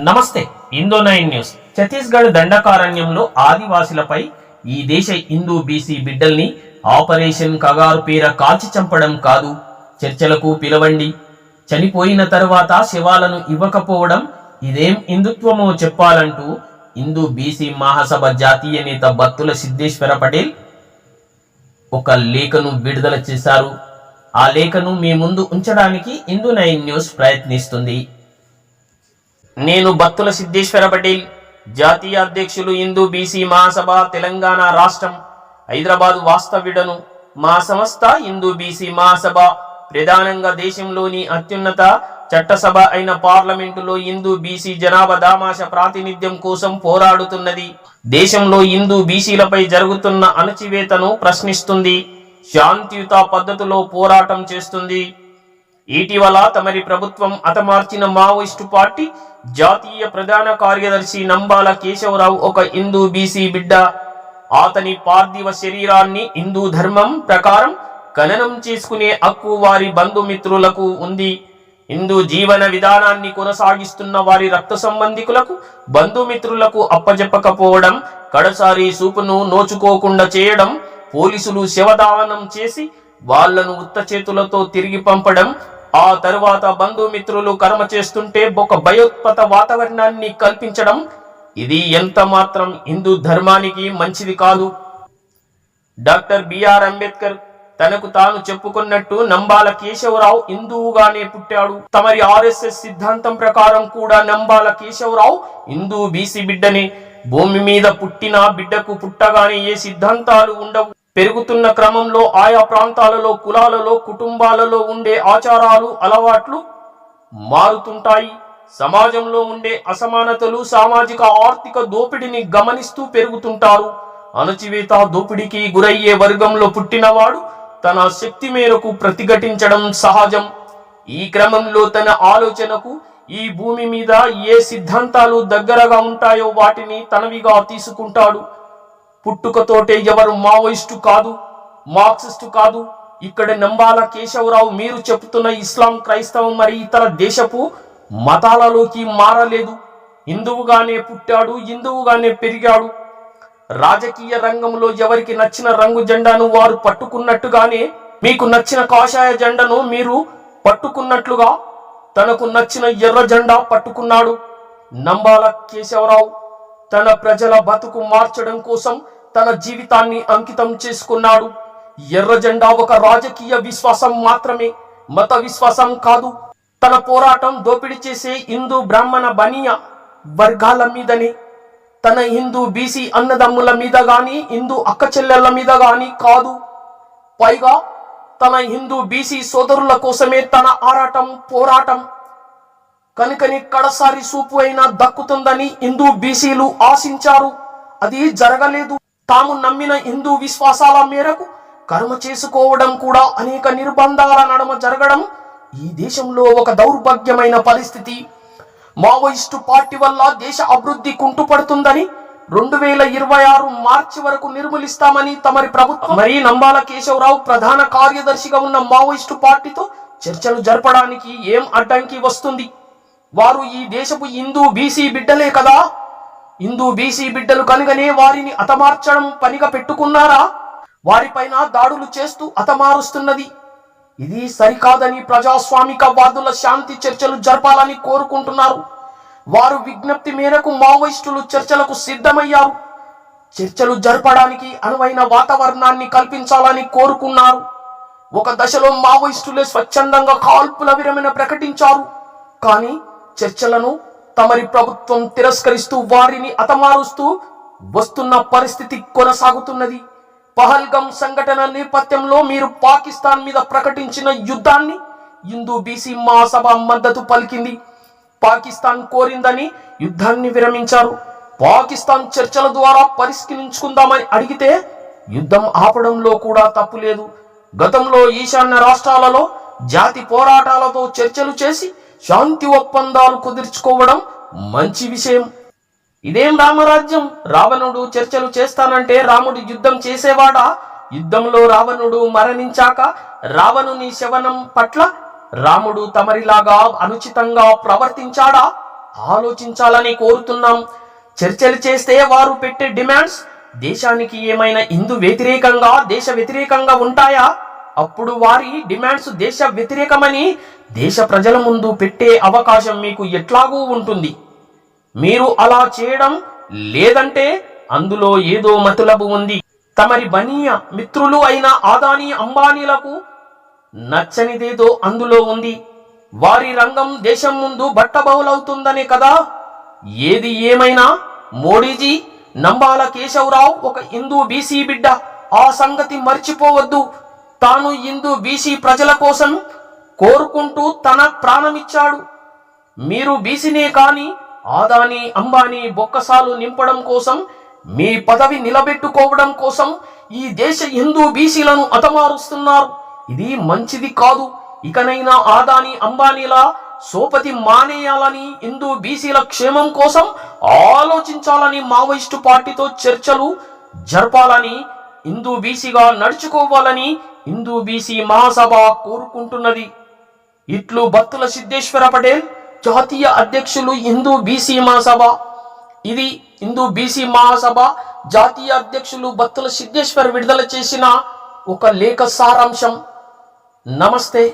నమస్తే ఇందో nine news. Chhattisgarh దండకారణ్యంలో ఆదివాసులపై ఈ దేశ హిందూ బీసీ బిడ్డల్ని ఆపరేషన్ కగారు పేర కాల్చి చంపడం కాదు. చర్చలకు పిలవండి. చనిపోయిన తరువాత శవాలను ఇవ్వకపోవడం ఇదేం హిందుత్వమో చెప్పాలంటూ హిందూ బీసీ మహాసభ జాతీయ నేత బత్తుల సిద్ధేశ్వర పటేల్ ఒక లేఖను విడుదల చేశారు. ఆ లేఖను మీ ముందు ఉంచడానికి హిందూ నైన్ న్యూస్ ప్రయత్నిస్తుంది. నేను బత్తుల సిద్ధేశ్వర పటేల్ జాతీయ అధ్యక్షులు హిందూ బీసీ మహాసభ తెలంగాణ రాష్ట్రం హైదరాబాద్ వాస్తవ్యుడను మా సంస్థ హిందూ బీసీ మహాసభ ప్రధానంగా దేశంలోని అత్యున్నత చట్టసభ అయిన పార్లమెంటులో హిందూ బీసీ జనాభా దామాష ప్రాతినిధ్యం కోసం పోరాడుతున్నది. దేశంలో హిందూ బీసీలపై జరుగుతున్న అణచివేతను ప్రశ్నిస్తుంది. శాంతియుత పద్ధతిలో పోరాటం చేస్తుంది. ఇటీవల తమరి ప్రభుత్వం అతమార్చిన మావోయిస్టు పార్టీ జాతీయ ప్రధాన కార్యదర్శి నంబాల కేశవరావు ఒక హిందూ బీసీ బిడ్డ. అతని పార్థివ శరీరాన్ని హిందూ ధర్మం ప్రకారం ఖననం చేసుకునే హక్కు వారి బంధుమిత్రులకు ఉంది. హిందూ జీవన విధానాన్ని కొనసాగిస్తున్న వారి రక్త సంబంధికులకు బంధుమిత్రులకు అప్పజెప్పకపోవడం కడసారి సూపును నోచుకోకుండా చేయడం పోలీసులు శవదావనం చేసి వాళ్ళను ఉత్త చేతులతో తిరిగి పంపడం ఆ తరువాత బంధుమిత్రులు కర్మ చేస్తుంటే ఒక భయోత్పత వాతావరణాన్ని కల్పించడం ఇది ఎంత మాత్రం హిందూ ధర్మానికి మంచిది కాదు. డాక్టర్ బిఆర్ అంబేద్కర్ తనకు తాను చెప్పుకున్నట్టు నంబాల కేశవరావు హిందువుగానే పుట్టాడు. తమరి ఆర్ఎస్ఎస్ సిద్ధాంతం ప్రకారం కూడా నంబాల కేశవరావు హిందూ బీసీ బిడ్డనే. భూమి మీద పుట్టిన బిడ్డకు పుట్టగానే ఏ సిద్ధాంతాలు ఉండవు. పెరుగుతున్న క్రమంలో ఆయా ప్రాంతాలలో కులాలలో కుటుంబాలలో ఉండే ఆచారాలు అలవాట్లు మారుతుంటాయి. సమాజంలో ఉండే అసమానతలు సామాజిక ఆర్థిక దోపిడిని గమనిస్తూ పెరుగుతుంటారు. అణచివేత దోపిడికి గురయ్యే వర్గంలో పుట్టినవాడు తన శక్తి మేరకు ప్రతిఘటించడం సహజం. ఈ క్రమంలో తన ఆలోచనకు ఈ భూమి మీద ఏ సిద్ధాంతాలు దగ్గరగా ఉంటాయో వాటిని తనవిగా తీసుకుంటాడు. పుట్టుకతోటే ఎవరు మావోయిస్టు కాదు మార్క్సిస్టు కాదు. ఇక్కడ నంబాల కేశవరావు మీరు చెప్తున్న ఇస్లాం క్రైస్తవం మరి ఇతర దేశపు మతాలలోకి మారలేదు. హిందువుగానే పుట్టాడు హిందువుగానే పెరిగాడు. రాజకీయ రంగంలో ఎవరికి నచ్చిన రంగు జెండాను వారు పట్టుకున్నట్టుగానే మీకు నచ్చిన కాషాయ జెండను మీరు పట్టుకున్నట్లుగా తనకు నచ్చిన ఎర్ర జెండా పట్టుకున్నాడు. నంబాల కేశవరావు తన ప్రజల బతుకు మార్చడం కోసం తన జీవితాన్ని అంకితం చేసుకున్నాడు. ఎర్ర జెండా ఒక రాజకీయ విశ్వాసం మాత్రమే మత విశ్వాసం కాదు. తన పోరాటం దోపిడీ చేసే హిందూ బ్రాహ్మణ బనియ వర్గాల మీదనే. తన హిందూ బీసీ అన్నదమ్ముల మీద గాని హిందూ అక్క చెల్లెళ్ళ మీద గాని కాదు. పైగా తన హిందూ బీసీ సోదరుల కోసమే తన ఆరాటం పోరాటం కనుకని కడసారి సూపు అయినా దక్కుతుందని హిందూ బీసీలు ఆశించారు. అది జరగలేదు. తాము నమ్మిన హిందూ విశ్వాసాల మేరకు కర్మ చేసుకోవడం కూడా అనేక నిర్బంధాల నడమ జరగడం ఈ దేశంలో ఒక దౌర్భాగ్యమైన పరిస్థితి. మావోయిస్టు పార్టీ వల్ల దేశ అభివృద్ధి కుంటుపడుతుందని రెండు వేల ఇరవై ఆరు మార్చి వరకు నిర్మూలిస్తామని తమరి ప్రభుత్వం. మరి నంబాల కేశవరావు ప్రధాన కార్యదర్శిగా ఉన్న మావోయిస్టు పార్టీతో చర్చలు జరపడానికి ఏం అడ్డంకి వస్తుంది? వారు ఈ దేశపు హిందూ బీసీ బిడ్డలే కదా? హిందూ బీసీ బిడ్డలు కనుగనే వారిని అతమార్చడం పనిగా పెట్టుకున్నారా? వారిపైన దాడులు చేస్తూ అతమారుస్తున్నది ఇది సరికాదని ప్రజాస్వామిక వాదుల శాంతి చర్చలు జరపాలని కోరుకుంటున్నారు. వారు విజ్ఞప్తి మేరకు మావోయిస్టులు చర్చలకు సిద్ధమయ్యారు. చర్చలు జరపడానికి అనువైన వాతావరణాన్ని కల్పించాలని కోరుకున్నారు. ఒక దశలో మావోయిస్టులే స్వచ్ఛందంగా కాల్పుల విరమణ ప్రకటించారు. కానీ చర్చలను తమరి ప్రభుత్వం తిరస్కరిస్తూ వారిని అతమారుస్తూ వస్తున్న పరిస్థితి కొనసాగుతున్నది. పహల్గం సంఘటన నేపథ్యంలో మీరు పాకిస్తాన్ మీద ప్రకటించిన యుద్ధాన్ని హిందూ బీసీ మహాసభ మద్దతు పలికింది. పాకిస్తాన్ కోరిందని యుద్ధాన్ని విరమించారు. పాకిస్తాన్ చర్చల ద్వారా పరిష్కరించుకుందామని అడిగితే యుద్ధం ఆపడంలో కూడా తప్పు లేదు. గతంలో ఈశాన్య రాష్ట్రాలలో జాతి పోరాటాలతో చర్చలు చేసి శాంతి ఒప్పందాలు కుదుర్చుకోవడం మంచి విషయం. ఇదేం రామరాజ్యం? రావణుడు చర్చలు చేస్తానంటే రాముడు యుద్ధం చేసేవాడా? యుద్ధంలో రావణుడు మరణించాక రావణుని శవనం పట్ల రాముడు తమరిలాగా అనుచితంగా ప్రవర్తించాడా? ఆలోచించాలని కోరుతున్నాం. చర్చలు చేస్తే వారు పెట్టే డిమాండ్స్ దేశానికి ఏమైనా ఇందు వ్యతిరేకంగా దేశ వ్యతిరేకంగా ఉంటాయా? అప్పుడు వారి డిమాండ్స్ దేశ వ్యతిరేకమని దేశ ప్రజల ముందు పెట్టే అవకాశం మీకు ఎట్లాగూ ఉంటుంది. మీరు అలా చేయడం లేదంటే అందులో ఏదో మతులబు ఉంది. తమరి బనీయ మిత్రులు అయిన ఆదాని అంబానీలకు నచ్చనిదేదో అందులో ఉంది. వారి రంగం దేశం ముందు బట్టబౌలవుతుందనే కదా? ఏది ఏమైనా? మోడీజీ నంబాల కేశవరావు ఒక హిందూ బీసీ బిడ్డ. ఆ సంగతి మర్చిపోవద్దు. తాను ఇందు బీసీ ప్రజల కోసం కోరుకుంటూ తన ప్రాణమిచ్చాడు. మీరు బీసీనే కాని ఆదాని అంబానీ బొక్కసాలు నింపడం కోసం మీ పదవి నిలబెట్టుకోవడం కోసం ఈ దేశ హిందూ బీసీలను అతమారుస్తున్నారు. ఇది మంచిది కాదు. ఇకనైనా ఆదాని అంబానీలా సోపతి మానేయాలని హిందూ బీసీల క్షేమం కోసం ఆలోచించాలని మావోయిస్టు పార్టీతో చర్చలు జరపాలని హిందూ బీసీగా నడుచుకోవాలని హిందూ బీసీ మహాసభ కోరుకుంటున్నది. ఇట్లు భక్తుల సిద్ధేశ్వర పటేల్ జాతీయ అధ్యక్షులు హిందూ బీసీ మహాసభ. ఇది హిందూ బీసీ మహాసభ జాతీయ అధ్యక్షులు భక్తుల సిద్ధేశ్వర్ విడుదల చేసిన ఒక లేఖ సారాంశం. నమస్తే.